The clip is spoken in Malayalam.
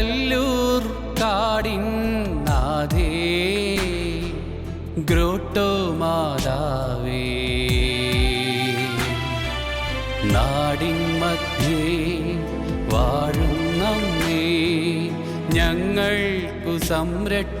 കല്ലൂർ കാടിൻ നാദേ ഗ്രോട്ടോ മാതാവേ. നാടിൻ മധ്യേ വാഴും നമ്മേ ഞങ്ങൾക്കു സംരക്ഷകയാമമ്മേ.